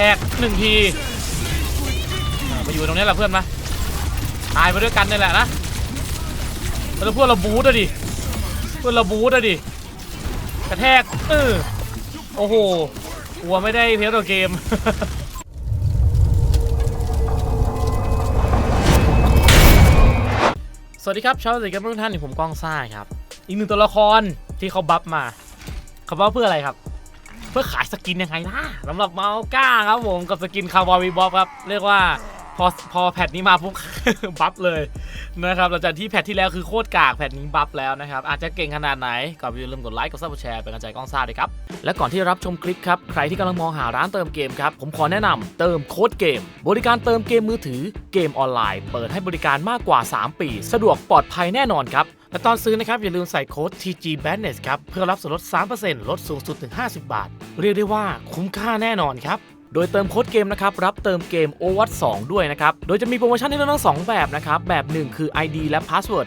ทกหนึ่งทีมาอยู่ตรงนี้แหละเพื่อนมาตายไปด้วยกันนี่แหละนะแล้วเพื่อนเราบูทอะดิเพื่อนเราบูทอะดิกระแทกเออโอ้โหกลัวไม่ได้เพลย์ตัวเกมสวัสดีครับชาวสวัสดีครับทุกท่านผมก้องซ่าครับ อีกหนึ่งตัวละครที่เขาบัฟมาเขาบัฟเพื่ออะไรครับ เพื่อขายสกินยังไงล่ะสำหรับเมาส์ก้าครับผมกับสกินคาร์บอยวีบ๊อบครับ เรียกว่าพอพอแพทนี้มาปุ๊บบัฟเลยนะครับหลังจากที่แพทที่แล้วคือโคตรกากแพทนี้บัฟแล้วนะครับอาจจะเก่งขนาดไหนก็อย่าลืมกดไลค์กดซับสไครต์เป็นกำลังใจก้องซ่าด้วยครับ และก่อนที่รับชมคลิปครับ ใครที่กำลังมองหาร้านเติมเกมครับ ผมขอแนะนำเติมโค้ดเกม บริการเติมเกมมือถือเกมออนไลน์ เปิดให้บริการมากกว่า 3 ปี สะดวกปลอดภัยแน่นอนครับ และตอนซื้อนะครับ อย่าลืมใส่โค้ด TG b a n e s ครับ เพื่อรับส่วนลด 3%ลดสูงสุดถึง 50 บาท เรียกได้ว่าคุ้มค่าแน่นอนครับโดยเติมโค้ดเกมนะครับ รับเติมเกม o w a t 2ด้วยนะครับ โดยจะมีโปรโมชั่นให้เลือกทั้งสองแบบนะครับ แบบ 1 คือ ID และ Password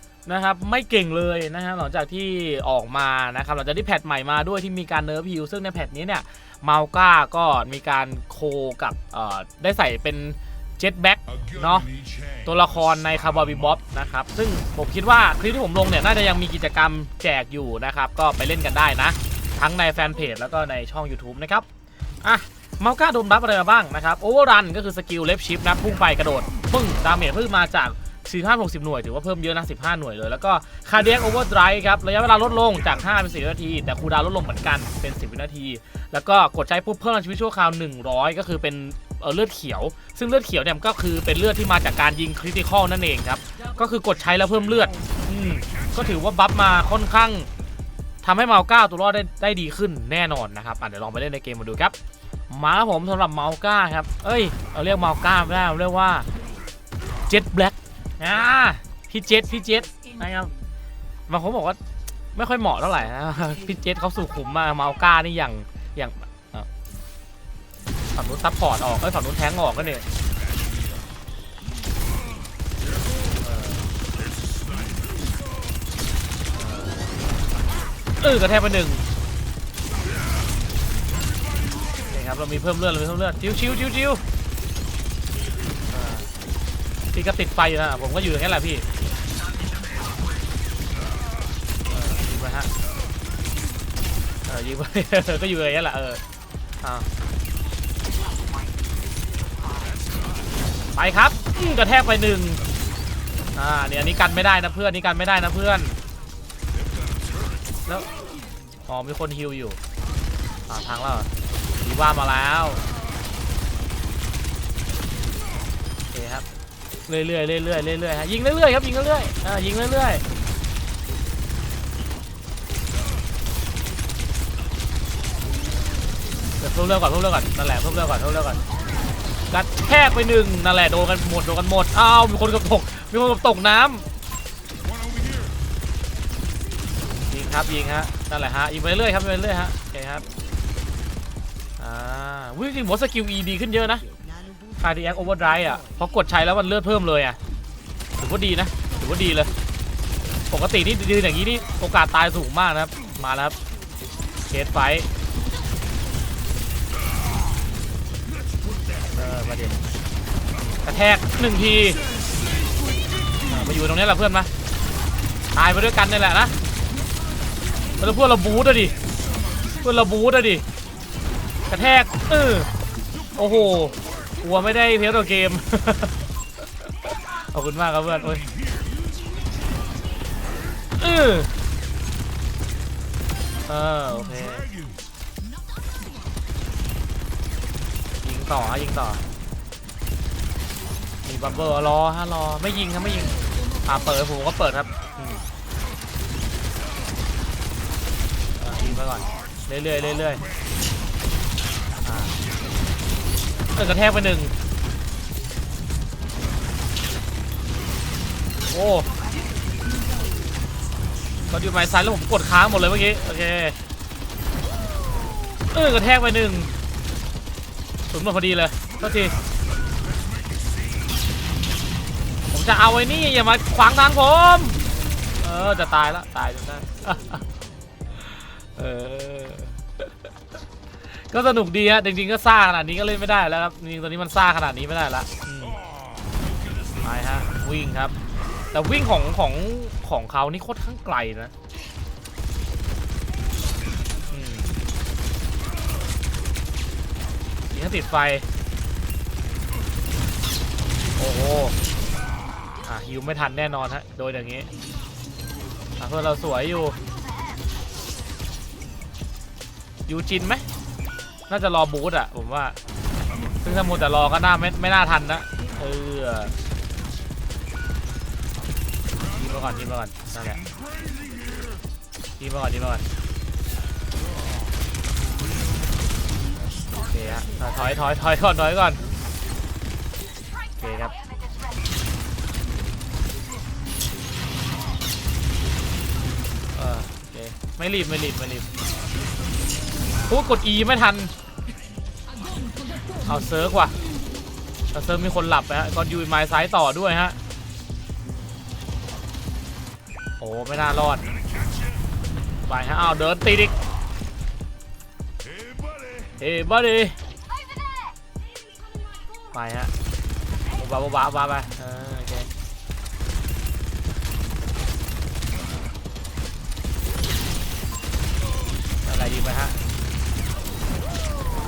นะครับไม่เก่งเลยนะครับหลังจากที่ออกมานะครับหลังจากที่แพทใหม่มาด้วยที่มีการเนิร์ฟฮิลซึ่งในแพทนี้เนี่ยมาลก้าก็มีการโคกับได้ใส่เป็นเจ็ตแบ็กเนาะตัวละครในคาร์บอบีบ๊อบนะครับซึ่งผมคิดว่าคลิปที่ผมลงเนี่ยน่าจะยังมีกิจกรรมแจกอยู่นะครับ ก็ไปเล่นกันได้นะ ทั้งในแฟนเพจแล้วก็ในช่อง YouTube นะครับอะเมาก้าโดนบัฟอะไรมาบ้างนะครับโอเวอร์รันก็คือสกิลเลฟชิปนะพุ่งไปกระโดดปึ้งดาเมจเพิ่มมาจาก 45 60 หน่วย ถือว่าเพิ่มเยอะนะ 15 หน่วยเลย แล้วก็คาร์เดียกโอเวอร์ไดรครับ ระยะเวลาลดลงจาก 5 เป็น 4 นาที แต่คูลดาวน์ลดลงเหมือนกันเป็น 10 วินาที แล้วก็กดใช้ปุ๊บเพิ่มพลังชีวิตชั่วคราว 100 ก็คือเป็นเเลือดเขียว ซึ่งเลือดเขียวเนี่ยก็คือเป็นเลือดที่มาจากการยิงคริติคอลนั่นเองครับ ก็คือกดใช้แล้วเพิ่มเลือดอืมก็ถือว่าบัฟมาค่อนข้างทำให้เมาก้าตัวรอดได้ได้ดีขึ้นแน่นอนนะครับเดี๋ยวลองไปเล่นในเกมมาดูครับ มาครับผมสำหรับเมาก้าครับ เอ้ย เราเรียกเมาก้าไม่ได้เราเรียกว่าเจ็ตแบล็ก อ่าพี่เจ็ตพี่เจ็ตนะครับบางคนบอกว่าไม่ค่อยเหมาะเท่าไหร่นะพี่เจ็ตเขาสุขุมมากเมาก้านี่อย่างอย่างฝั่งนู้นซัพพอร์ตออกเอ้ยฝั่งนู้นแทงออกก็เนี่ยเออกระแทกไปหนึ่งนี่ครับเรามีเพิ่มเลือดเรามีเพิ่มเลือดชิวชิวชิวชิวีก็ติดไฟอยู่นะผมก็อยู่อย่างนี้แหละพี่อยิงไปฮะเออยิงไปก็อยู่อย่างนี้แหละเอออ่าไปครับกระแทกไปหนึ่งอ่าเนี่ยอันนี้กันไม่ได้นะเพื่อนนี่กันไม่ได้นะเพื่อน แล้ว อ๋อมีคนฮิวอยู่อ่าทางแล้วเหรอดีว่ามาแล้ว เรื่อยๆเรื่อยๆเรื่อยๆฮะยิงเรื่อยๆครับยิงเรื่อยๆอ่ายิงเรื่อยๆเดี๋ยวเพิ่มเรื่องก่อนเพิ่มเรื่องก่อนนั่นแหละเพิ่มเรื่องก่อนเพิ่มเรื่องก่อนกัดแทกไปหนึ่งนั่นแหละโดนกันหมดโดนกันหมดอ้าวมีคนกับตกมีคนกับตกน้ำยิงครับยิงฮะนั่นแหละฮะยิงไปเรื่อยครับไปเรื่อยฮะโอเคครับอ่าวิจริงๆผมว่าสกิล E ดีขึ้นเยอะนะ Cardiac Overdrive อะพอกดใช้แล้วมันเลือดเพิ่มเลยอะถือว่าดีนะถือว่าดีเลย ปกตินี่ยืนอย่างนี้นี่โอกาสตายสูงมากนะครับ มาแล้วครับเคสไฟเออประเด็นกระแทกหนึ่งทีมาอยู่ตรงนี้แหละเพื่อนมาตายไปด้วยกันนี่แหละนะแล้วเพื่อนเราบูทอะดิเพื่อนเราบูทอะดิกระแทกเออโอ้โห กลัวไม่ได้เพลย์ตัวเกม ขอบคุณมากครับเพื่อนโอ้ยเออเออโอเคยิงต่อฮะยิงต่อมีบับเบิ้ลรอฮะรอไม่ยิงครับไม่ยิงอ่าเปิดผมก็เปิดครับยิงไปก่อนเรื่อยๆเรื่อยๆ เออกระแทกไปหนึ่งโอ้ก็อยู่ไม้ซ้ายแล้วผมกดค้างหมดเลยเมื่อกี้ โอเค เออกระแทกไปหนึ่งสุนหมดพอดีเลยโทษที ผมจะเอาไอ้นี่ อย่ามาขวางทางผม เออ จะตายล้วตายจนได้ เออ ก็สนุกดีฮะจริงๆก็ซ่าขนาดนี้ก็เล่นไม่ได้แล้วครับจริงๆตอนนี้มันซ่าขนาดนี้ไม่ได้ละอืมไปฮะวิ่งครับ แต่วิ่งของของของเขานี่โคตรข้างไกลนะอืมยิงให้ติดไฟ โอ้โหอะฮิวไม่ทันแน่นอนฮะโดยอย่างงี้อะเพื่อนเราสวยอยู่ยูจินไหม น่าจะรอบูธอะผมว่า ซึ่งถ้ามัวแต่รอก็น่าไม่ไม่น่าทันนะเออยิงมาก่อนยิงมาก่อนนั่นแหละยิงมาก่อนยิงมาก่อนโอเคฮะถอยถอยถอยก่อนถอยก่อนโอเคครับเออโอเคไม่รีบไม่รีบไม่รีบ โอ้กด E ไม่ทัน เอาเซิร์ฟว่ะเอาเซิร์ฟมีคนหลับไปฮะก่อยูไม้ซ้ายต่อด้วยฮะ โอ้ไม่น่ารอด ไปฮะเอาเดินตีดิกเฮ้บัดดี้ไปฮะบ้าบ้าบ้าไปออโอเคอะไรดีไปฮะ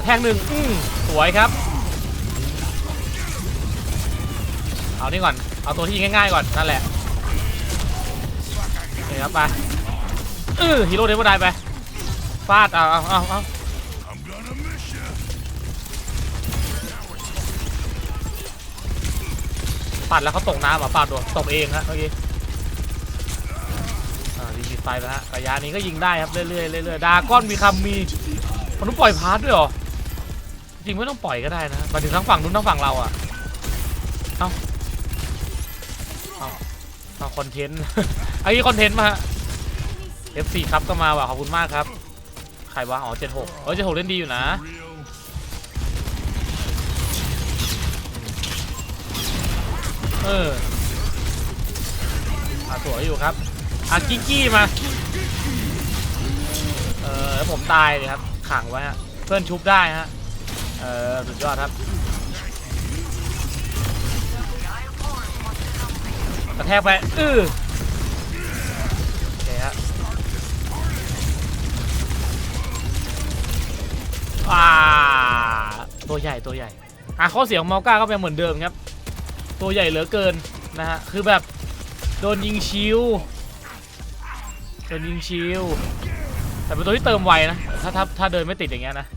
แทงหนึ่งอืมสวยครับ เอานี่ก่อน เอาตัวที่ยิงง่ายๆก่อน นั่นแหละโอเคครับไปเออฮีโร่เดมอนไดไปฟาด เอาเอาเอาเอาปัดแล้วเขาตกน้ำเหรอปัดโดนตกเองฮะเมื่อกี้อ่ารีบไฟไปฮะระยะนี้ก็ยิงได้ครับ เรื่อยๆเรื่อยๆดาก้อนมีคำมีมันต้องปล่อยพาร์ทด้วยเหรอ จริงไม่ต้องปล่อยก็ได้นะมาถึงทั้งฝั่งนู้นทั้งฝั่งเราอะเอ้าเอาเอาคอนเทนต์ไอคีคอนเทนต์มา F4 ครับก็มาว่ะขอบคุณมากครับ ใครวะอ๋อ76เออ76เล่นดีอยู่นะเอออาสวยอยู่ครับอากิกกี้มา เออแล้วผมตายเลยครับ ขังไว้ฮะ เพื่อนชุบได้ฮะ เออสุดยอดครับกระแทกไปอื้อโอเคฮะอ่าตัวใหญ่ตัวใหญ่อะข้อเสียของเมาก้าก็เป็นเหมือนเดิมครับ ตัวใหญ่เหลือเกินนะฮะคือแบบโดนยิงชิวโดนยิงชิวแต่เป็นตัวที่เติมไวนะถ้าถ้าถ้าเดินไม่ติดอย่างเงี้ยนะ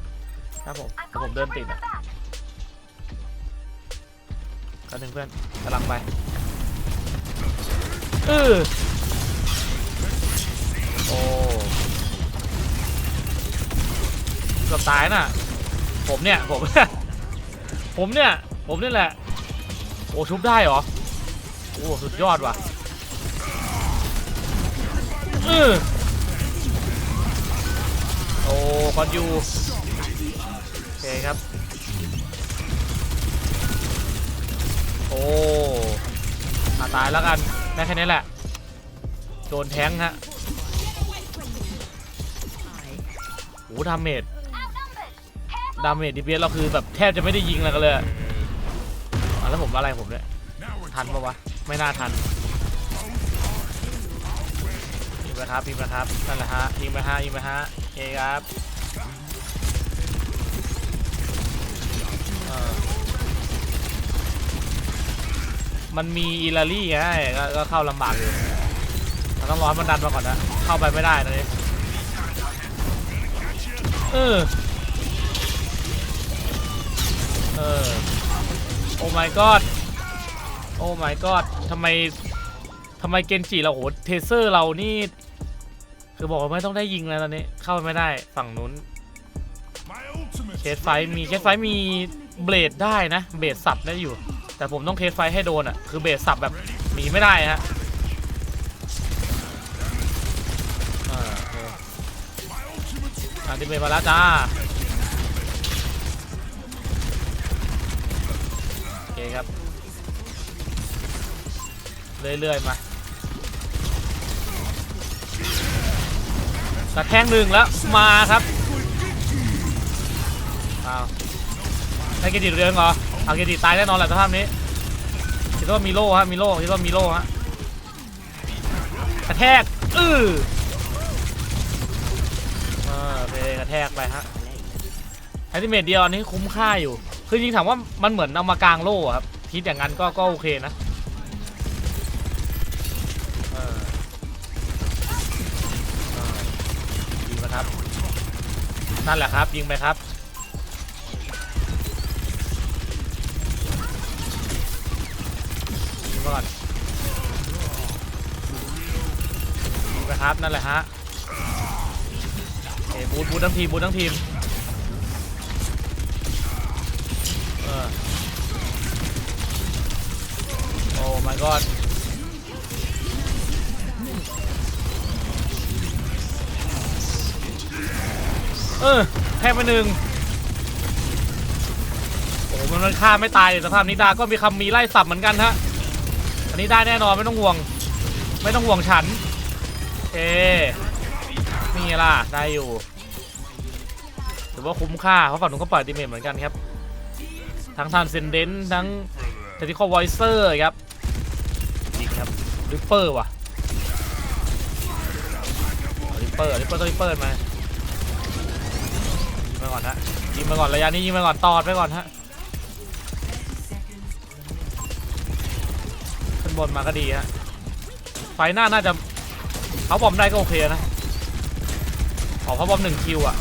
ครับผมแต่ผมเดินติดอะก็หนึ่งเพื่อนกำลังไปเออโอ้เกือบตายน่ะ ผมเนี่ย ผม ผมเนี่ย ผมนี่แหละ โอ้ชุบได้เหรอ โอ้สุดยอดว่ะเออโอ้คอนยูโอ เคครับ โอ้อาตายแล้วกันได้แค่นี้แหละ โดนแทงค์ฮะโอ้ดาเมจดาเมจดีเบียเราคือแบบแทบจะไม่ได้ยิงอะไรกันเลยอะแล้วผมอะไรผมเนี่ยทันปะวะ ไม่น่าทันยิงไปครับยิงไปครับนั่นแหละฮะยิงไปฮะยิงไปฮะโอเคครับ มันมีอิลารี่ไงก็ก็เข้าลำบากอยู่เราต้องรอให้มันดันมาก่อนนะ เข้าไปไม่ได้นะนี่เออ เออ โอ้ my god โอ้ my god ทำไมทำไมเกนจิเราโหเทเซอร์เรานี่ คือบอกว่าไม่ต้องได้ยิงแล้วตอนนี้ เข้าไปไม่ได้ฝั่งนู้น สไฟมีเคสไฟมีเบลดได้นะ เบลดสับได้อยู่ แต่ผมต้องเคสไฟให้โดนอะ คือเบลดสับแบบหนีไม่ได้ฮะอ่าโอเคอันติเมตมาแล้วจ้าโอเคครับ เรื่อยๆมากระแทงหนึ่งแล้วมาครับ อ้าวให้เกดิตเรืองเหรอเอาเกดิตตายแน่นอนแหละสภาพนี้คิดว่ามีโล่ฮะมีโล่คิดว่ามีโล่ฮะกระแทกอื้อเออเคกระแทกไปฮะแอนิเมตเดียวอันนี้คุ้มค่าอยู่ คือจริงถามว่ามันเหมือนเอามากางโล่อะครับคิดอย่างนั้นก็ก็โอเคนะออเออยิงไปครับ นั่นแหละครับยิงไปครับ ก่อนยิงไปครับนั่นแหละฮะเอ้บูทบูททั้งทีมบูททั้งทีมเออโอ้ my god เออแค่ไปหนึ่งโอ้มันมันฆ่าไม่ตายเลยสภาพนี้ดาก็มีคำมีไล่สับเหมือนกันฮะ อันนี้ได้แน่นอนไม่ต้องห่วง ไม่ต้องห่วงฉันเอนี่ล่ะได้อยู่ถือว่าคุ้มค่าเพราะฝั่งนู้นก็ปล่อยดิเมจเหมือนกันครับ ทั้งทานเซนเดนทั้งเทติคอลไวเซอร์ครับยิงครับริปเปอร์ว่ะริปเปอร์ริปเปอร์ต้องริปเปอร์มายิงไปก่อนฮะยิงไปก่อนระยะนี้ยิงไปก่อนตอดไปก่อนฮะ บนมาก็ดีฮะไฟหน้าน่าจะเขาบอมได้ก็โอเคนะขอเขาบอมหนึ่งคิวอะ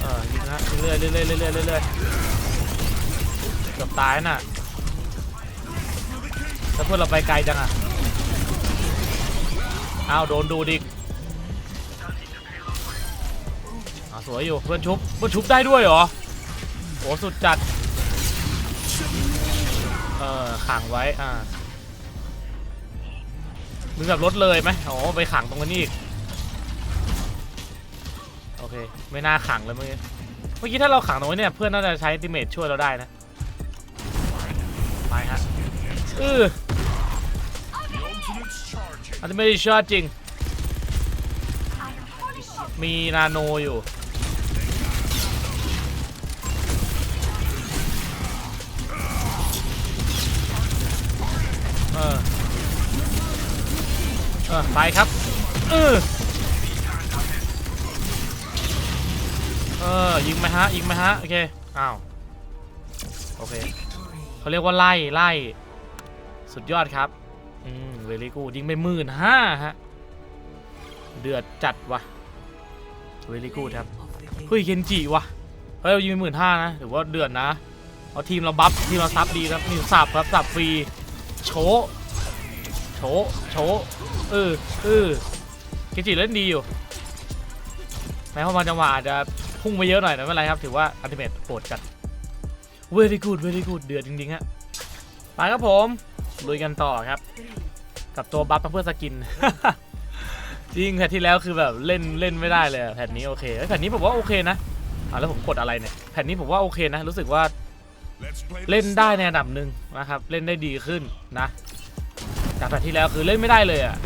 เออยิงฮะเรื่อยๆเรื่อยเรื่อยเรื่อยเกือบตายน่ะถ้าเพื่อนเราไปไกลจังอะอ้าวโดนดูดิอ่าสวยอยู่เพื่อนชุบเพื่อนชุบได้ด้วยเหรอ โหสุดจัด เออขังไว้ อ่ามึงแบบรถเลยไหมโอ้ไปขังตรงนี้อีก โอเค ไม่น่าขังเลยเมื่อกี้ เมื่อกี้ถ้าเราขังตรงนี้เนี่ยเพื่อนน่าจะใช้ติเมทช่วยเราได้นะ ไปฮะเอออันนี้ไม่ได้ชอตจริง มีนาโนอยู่ เออไปครับเออเออยิงไหมฮะยิงไหมฮะโอเคอ้าวโอเคเขาเรียกว่าไล่ไล่สุดยอดครับอืมเวลี่กูยิงไปหมื่นห้าฮะเดือดจัดวะเวลี่กูครับเฮ้ยเคนจิวะเฮ้ยเรายิงไปหมื่นห้านะถือว่าเดือดนะเอาทีมเราบัฟทีมเราซับดีครับนี่สับครับสับฟรีโช โชโชเออเออเคนจิเล่นดีอยู่แม้ว่ามันจังหวะอาจจะพุ่งไปเยอะหน่อยนะไม่เป็นไรครับ ถือว่าอัลติเมทโปรดจัดเวลี่กูดเวลี่กูดเดือดจริงๆฮะไปครับผมลุยกันต่อครับ กับตัวบัฟเพื่อสกิน จริงแผ่นที่แล้วคือแบบเล่นเล่นไม่ได้เลยแผ่นนี้โอเคแผ่นนี้ผมว่าโอเคนะอ่าแล้วผมกดอะไรเนี่ยแผ่นนี้ผมว่าโอเคนะ รู้สึกว่าเล่นได้ในระดับหนึ่งนะครับ เล่นได้ดีขึ้นนะ จากแผ่ที่แล้วคือเล่นไม่ได้เลยอะ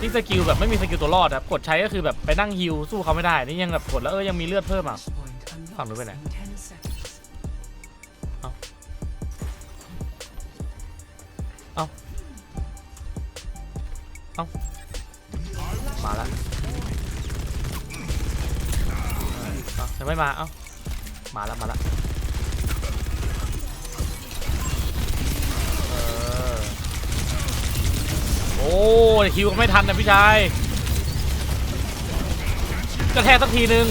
ที่สกิลแบบไม่มีสกิลตัวรอดครับกดใช้ก็คือแบบไปนั่งฮิลสู้เขาไม่ได้ นี่ยังแบบกดแล้วเออยังมีเลือดเพิ่มอะฝั่งนู้นไปไหนมาแล้วเอ้ายังไม่มา เอ้า มาแล้วมาแล้ว โอ้คิวก็ไม่ทันนะพี่ชายกระแทกสักทีหนึ่ง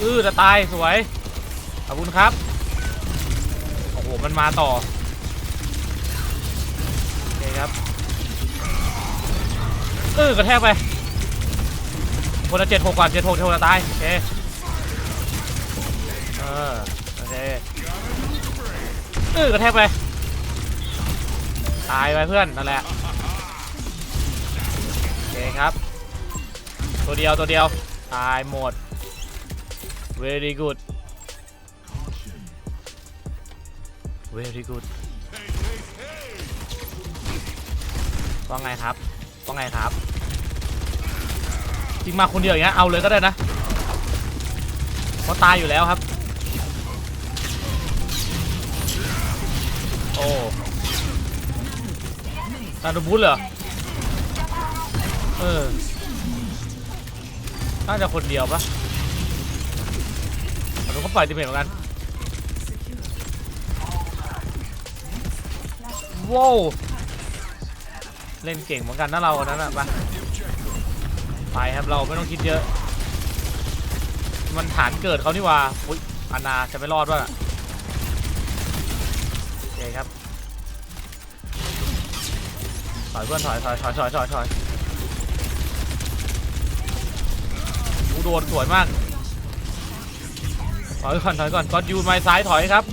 อือจะตายสวย ขอบคุณครับ โอ้โห มันมาต่อ โอเคครับเออกระแทกไป คนละเจ็ดหกก่อนเจ็ดหกเจ็ดหกจะตาย โอเค เออ โอเคเออกระแทกไป ตายไปเพื่อนนั่นแหละโอเคครับ ตัวเดียวตัวเดียว ตายหมด very good very good ว่าไงครับว่าไงครับ จริงมาคนเดียวอย่างเงี้ยเอาเลยก็ได้นะเพราะตายอยู่แล้วครับ โอ้ ตาดูบูธเหรอ เออ น่าจะคนเดียวปะแต่ดูเขาปล่อยติเมทเหมือนกันว้าวเล่นเก่งเหมือนกันนะเราอันนั้นอะไปไปครับเราไม่ต้องคิดเยอะ มันฐานเกิดเขานี่ว่าอุ้ยอานาจะไม่รอดวะ อยเพื่อนถอยถอยถอยถอยถอยถอยกูโดนสวยมากถอยก่อนถอยก่อนก่อยูไม้ซ้ายถอยครับ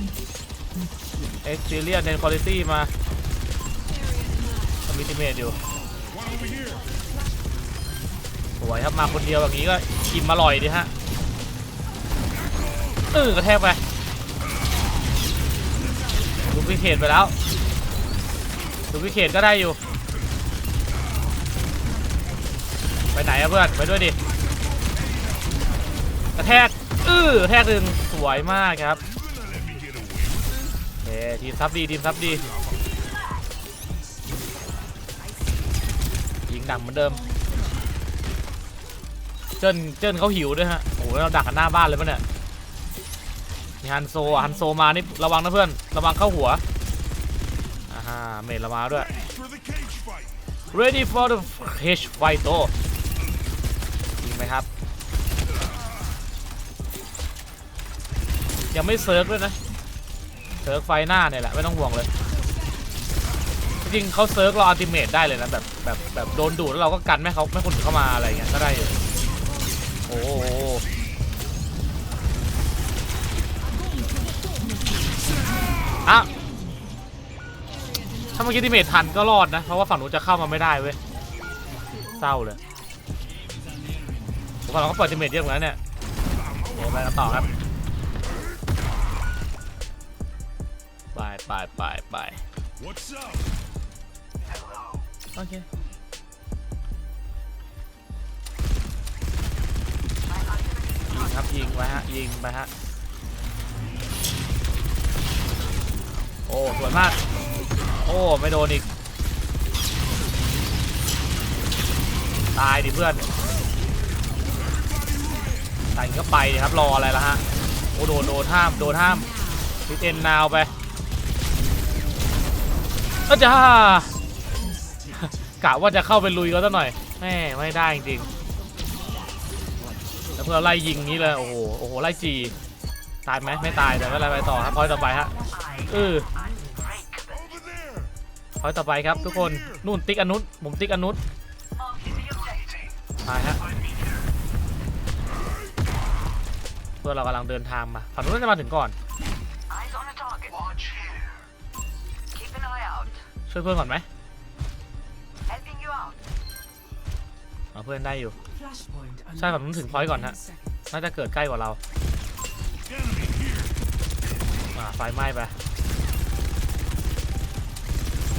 เอ็กซิเลียนเนนคุณภาพมาทำมิติเมตอยู่สวยครับมาคนเดียวแบบนี้ก็กินมาลอยดีฮะเออกระแทกไปดูพิเคตไปแล้วดูพิเคตก็ได้อยู่ ไปไหนอะเพื่อน ไปด้วยดิกระแทกอื้อกระแทกหนึ่งสวยมากครับเอ้ทีมซับดีทีมซับดียิงดังเหมือนเดิม เจิ้นเจิ้นเขาหิวด้วยฮะโอ้โหเราดักกันหน้าบ้านเลยปะเนี่ยมีฮันโซฮันโซมานี่ระวังนะเพื่อนระวังเข้าหัวอ่าเมดละมาด้วย ready for the cage fight โต ครับ ยังไม่เซิร์ฟด้วยนะ เซิร์ฟไฟหน้าเนี่ยแหละ ไม่ต้องห่วงเลย จริงๆเขาเซิร์ฟเราอัลติเมทได้เลยนะ แบบแบบแบบโดนดูดแล้วเราก็กันไม่เขาไม่คนเข้ามาอะไรอย่างเงี้ยก็ได้อยู่โอ้โหอะถ้าเมื่อกี้ติเมททันก็รอดนะ เพราะว่าฝั่งนู้นจะเข้ามาไม่ได้เว้ย เศร้าเลย ผมว่าเราก็เปิดติเมทเยอะเหมือนกันเนี่ยเดี๋ยวไปกันต่อครับไปไปไปไป What's up? โอเคยิงครับยิงไปฮะยิงไปฮะโอ้สวยมากโอ้ไม่โดนอีกตายดิเพื่อน ตายก็ไปครับรออะไรล่ะฮะโอ้โดนโดนห้ามโดนห้ามพิเอ็นนาวไปอาจ้ากะว่าจะเข้าไปลุยก็ซะหน่อยแม่ไม่ได้จริงแล้วเพื่อไล่ยิงนี้เลยโอ้โหโอ้โหไล่จีตายไหมไม่ตายแต่ไม่ไรไปต่อครับพอยต่อไปฮะเออพอยต่อไปครับทุกคนนู่นติ๊กอนุษผมติ๊กอนุษตายฮะ พื่อนเรากำลังเดินทางมาฝั่งนู้นจะมาถึงก่อน ช่วยเพื่อนก่อนไหมเอาเพื่อนได้อยู่ ใช่ฝั่งนู้นถึง point ก่อนฮะ น่าจะเกิดใกล้กว่าเราอ่าไฟไหม้ไป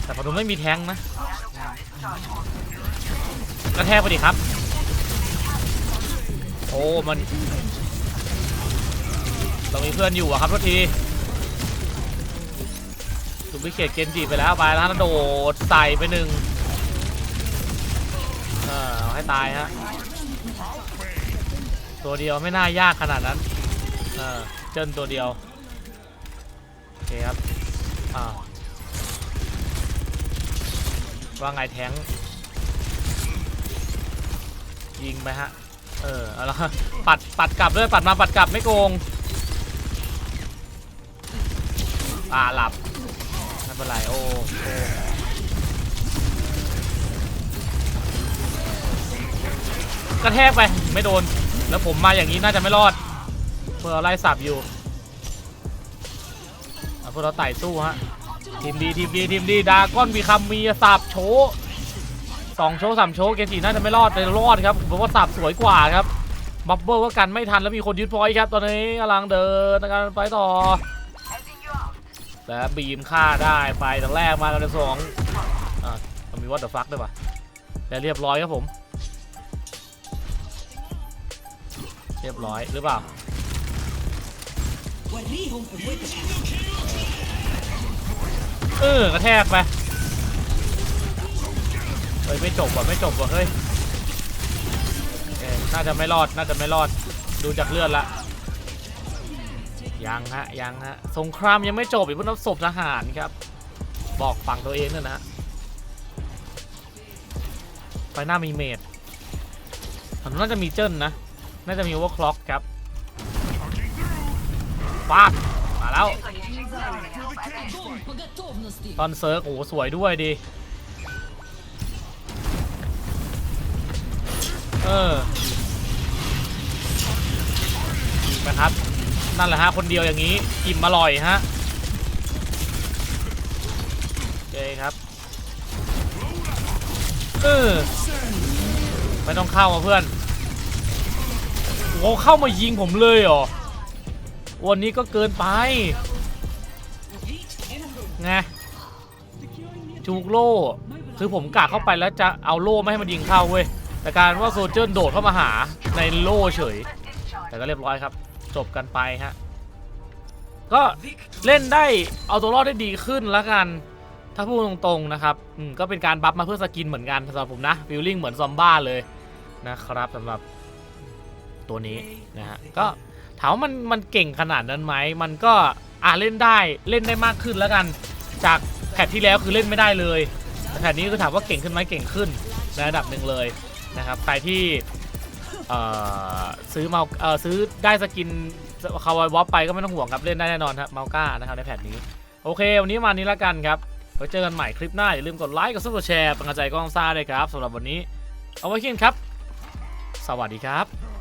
แต่ฝั่งนู้นไม่มีแทงนะกระแทกไปดิครับ โอ้ มัน เรามีเพื่อนอยู่อะครับทุกทีสุพิเขตเกนจิไปแล้วไปแล้วนะโดดใส่ไปหนึ่งเออเอาให้ตายฮะตัวเดียวไม่น่ายากขนาดนั้นเออเจิ้นตัวเดียวโอเคครับอ่าว่าไงแทงยิงไปฮะเออเอาละปัดปัดกลับด้วยปัดมาปัดกลับไม่โกง อ่าหลับไม่เป็นไรโอ้โอ้กระแทกไปไม่โดน แล้วผมมาอย่างนี้น่าจะไม่รอด เพื่อไล่สับอยู่พวกเราไต่สู้ฮะทีมดีทีมดีทีมดีดาก้อนมีคำมีสับโชสองโชสามโชเกจิน่าจะไม่รอดแต่รอดครับผมว่าสับสวยกว่าครับบับเบิ้ลก็กันไม่ทันแล้วมีคนยึดพอยต์ครับตอนนี้กำลังเดินในการไปต่อ และบีมฆ่าได้ไปตั้งแรกมากันสองอะมันมีวัตเตอร์ฟักด้วยปะแต่เรียบร้อยครับผม เรียบร้อยหรือเปล่าเออกระแทกไปเฮ้ยไม่จบว่ะไม่จบว่ะเฮ้ยน่าจะไม่รอดน่าจะไม่รอดดูจากเลือดละ ยังฮะยังฮะสงครามยังไม่จบอีกพวกนับศพทหารครับ บอกฝั่งตัวเองด้วยนะไปหน้ามีเมดผมน่าจะมีเจิ้นนะ น่าจะมีโอเวอร์คล็อกครับปาดมาแล้ว ตอนเซิร์ฟโอ้สวยด้วยดี เออไปครับ นั่นแหละฮะ คนเดียวอย่างนี้ อิ่มอร่อยฮะโอเคครับเออไม่ต้องเข้ามาเพื่อนโอ้เข้ามายิงผมเลยเหรอ วันนี้ก็เกินไปไงจูกโล่คือผมกะเข้าไปแล้วจะเอาโล่ไม่ให้มันยิงเข้าเว้ยแต่การว่าโซเจอร์โดดเข้ามาหาในโล่เฉย แต่ก็เรียบร้อยครับ จบกันไปฮะ ก็เล่นได้เอาตัวรอดได้ดีขึ้นแล้วกัน ถ้าพูดตรงๆนะครับอืมก็เป็นการบัฟมาเพื่อสกินเหมือนกันสำหรับผมนะฟิลลิ่งเหมือนซอมบ้าเลยนะครับสำหรับตัวนี้นะฮะก็ถามว่ามันมันเก่งขนาดนั้นไหมมันก็อ่าเล่นได้เล่นได้มากขึ้นแล้วกัน จากแพทที่แล้วคือเล่นไม่ได้เลยแต่แพทนี้คือถามว่าเก่งขึ้นไหมเก่งขึ้นในระดับหนึ่งเลยนะครับใครที่ เอ่อซื้อมาเอ่อซื้อได้สกินคาวาวอปไปก็ไม่ต้องห่วงครับเล่นได้แน่นอนครับเมาก้านะครับในแพทนี้ โอเค วันนี้มานี้ละกันครับไว้เจอกันใหม่คลิปหน้า อย่าลืมกดไลค์กดซับกดแชร์เป็นกำลังใจกล้องซ่าด้วยครับสำหรับวันนี้ เอาไว้เคียนครับ สวัสดีครับ